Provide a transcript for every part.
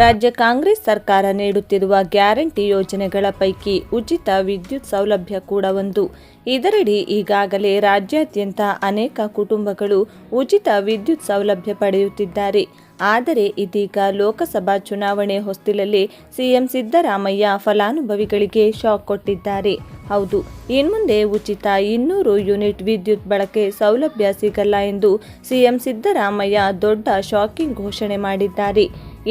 ರಾಜ್ಯ ಕಾಂಗ್ರೆಸ್ ಸರ್ಕಾರ ನೀಡುತ್ತಿರುವ ಗ್ಯಾರಂಟಿ ಯೋಜನೆಗಳ ಪೈಕಿ ಉಚಿತ ವಿದ್ಯುತ್ ಸೌಲಭ್ಯ ಕೂಡ ಒಂದು. ಇದರಡಿ ಈಗಾಗಲೇ ರಾಜ್ಯಾದ್ಯಂತ ಅನೇಕ ಕುಟುಂಬಗಳು ಉಚಿತ ವಿದ್ಯುತ್ ಸೌಲಭ್ಯ ಪಡೆಯುತ್ತಿದ್ದಾರೆ. ಆದರೆ ಇದೀಗ ಲೋಕಸಭಾ ಚುನಾವಣೆ ಹೊಸ್ತಿಲಲ್ಲಿ ಸಿಎಂ ಸಿದ್ದರಾಮಯ್ಯ ಫಲಾನುಭವಿಗಳಿಗೆ ಶಾಕ್ ಕೊಟ್ಟಿದ್ದಾರೆ. ಹೌದು, ಇನ್ಮುಂದೆ ಉಚಿತ ಇನ್ನೂರು ಯೂನಿಟ್ ವಿದ್ಯುತ್ ಬಳಕೆ ಸೌಲಭ್ಯ ಸಿಗಲ್ಲ ಎಂದು ಸಿಎಂ ಸಿದ್ದರಾಮಯ್ಯ ದೊಡ್ಡ ಶಾಕಿಂಗ್ ಘೋಷಣೆ ಮಾಡಿದ್ದಾರೆ.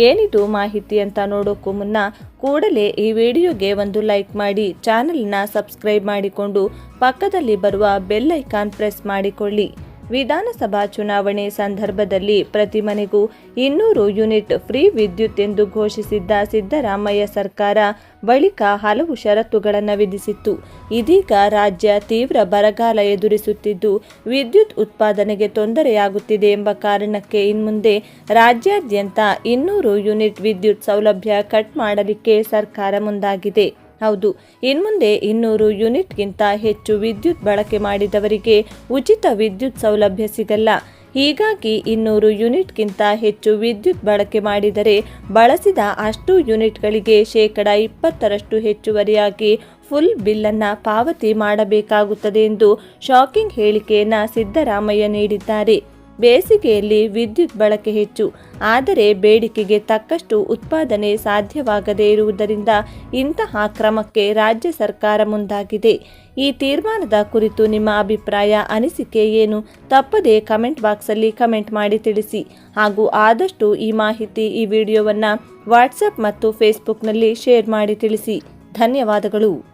ಏನಿದು ಮಾಹಿತಿ ಅಂತ ನೋಡೋಕ್ಕೂ ಮುನ್ನ ಕೂಡಲೇ ಈ ವಿಡಿಯೋಗೆ ಒಂದು ಲೈಕ್ ಮಾಡಿ, ಚಾನೆಲ್ನ ಸಬ್ಸ್ಕ್ರೈಬ್ ಮಾಡಿಕೊಂಡು ಪಕ್ಕದಲ್ಲಿ ಬರುವ ಬೆಲ್ ಐಕಾನ್ ಪ್ರೆಸ್ ಮಾಡಿಕೊಳ್ಳಿ. ವಿಧಾನಸಭಾ ಚುನಾವಣೆ ಸಂದರ್ಭದಲ್ಲಿ ಪ್ರತಿ ಮನೆಗೂ ಇನ್ನೂರು ಯೂನಿಟ್ ಫ್ರೀ ವಿದ್ಯುತ್ ಎಂದು ಘೋಷಿಸಿದ್ದ ಸಿದ್ದರಾಮಯ್ಯ ಸರ್ಕಾರ ಬಳಿಕ ಹಲವು ಷರತ್ತುಗಳನ್ನು ವಿಧಿಸಿತ್ತು. ಇದೀಗ ರಾಜ್ಯ ತೀವ್ರ ಬರಗಾಲ ಎದುರಿಸುತ್ತಿದ್ದು, ವಿದ್ಯುತ್ ಉತ್ಪಾದನೆಗೆ ತೊಂದರೆಯಾಗುತ್ತಿದೆ ಎಂಬ ಕಾರಣಕ್ಕೆ ಇನ್ಮುಂದೆ ರಾಜ್ಯಾದ್ಯಂತ ಇನ್ನೂರು ಯೂನಿಟ್ ವಿದ್ಯುತ್ ಸೌಲಭ್ಯ ಕಟ್ ಮಾಡಲಿಕ್ಕೆ ಸರ್ಕಾರ ಮುಂದಾಗಿದೆ. ಹೌದು. ಇನ್ಮುಂದೆ ಇನ್ನೂರು ಯೂನಿಟ್ಗಿಂತ ಹೆಚ್ಚು ವಿದ್ಯುತ್ ಬಳಕೆ ಮಾಡಿದವರಿಗೆ ಉಚಿತ ವಿದ್ಯುತ್ ಸೌಲಭ್ಯ ಸಿಗಲ್ಲ. ಹೀಗಾಗಿ ಇನ್ನೂರು ಯೂನಿಟ್ಗಿಂತ ಹೆಚ್ಚು ವಿದ್ಯುತ್ ಬಳಕೆ ಮಾಡಿದರೆ ಬಳಸಿದ ಅಷ್ಟು ಯೂನಿಟ್ಗಳಿಗೆ ಶೇಕಡ ಇಪ್ಪತ್ತರಷ್ಟು ಹೆಚ್ಚುವರಿಯಾಗಿ ಫುಲ್ ಬಿಲ್ಲನ್ನು ಪಾವತಿ ಮಾಡಬೇಕಾಗುತ್ತದೆ ಎಂದು ಶಾಕಿಂಗ್ ಹೇಳಿಕೆಯನ್ನು ಸಿದ್ದರಾಮಯ್ಯ ನೀಡಿದ್ದಾರೆ. ಬೇಸಿಗೆಯಲ್ಲಿ ವಿದ್ಯುತ್ ಬಳಕೆ ಹೆಚ್ಚು. ಆದರೆ ಬೇಡಿಕೆಗೆ ತಕ್ಕಷ್ಟು ಉತ್ಪಾದನೆ ಸಾಧ್ಯವಾಗದೇ ಇರುವುದರಿಂದ ಇಂತಹ ಕ್ರಮಕ್ಕೆ ರಾಜ್ಯ ಸರ್ಕಾರ ಮುಂದಾಗಿದೆ. ಈ ತೀರ್ಮಾನದ ಕುರಿತು ನಿಮ್ಮ ಅಭಿಪ್ರಾಯ, ಅನಿಸಿಕೆ ಏನು? ತಪ್ಪದೇ ಕಮೆಂಟ್ ಬಾಕ್ಸಲ್ಲಿ ಕಮೆಂಟ್ ಮಾಡಿ ತಿಳಿಸಿ. ಹಾಗೂ ಆದಷ್ಟು ಈ ಮಾಹಿತಿ ಈ ವಿಡಿಯೋವನ್ನು ವಾಟ್ಸಪ್ ಮತ್ತು ಫೇಸ್ಬುಕ್ನಲ್ಲಿ ಶೇರ್ ಮಾಡಿ ತಿಳಿಸಿ. ಧನ್ಯವಾದಗಳು.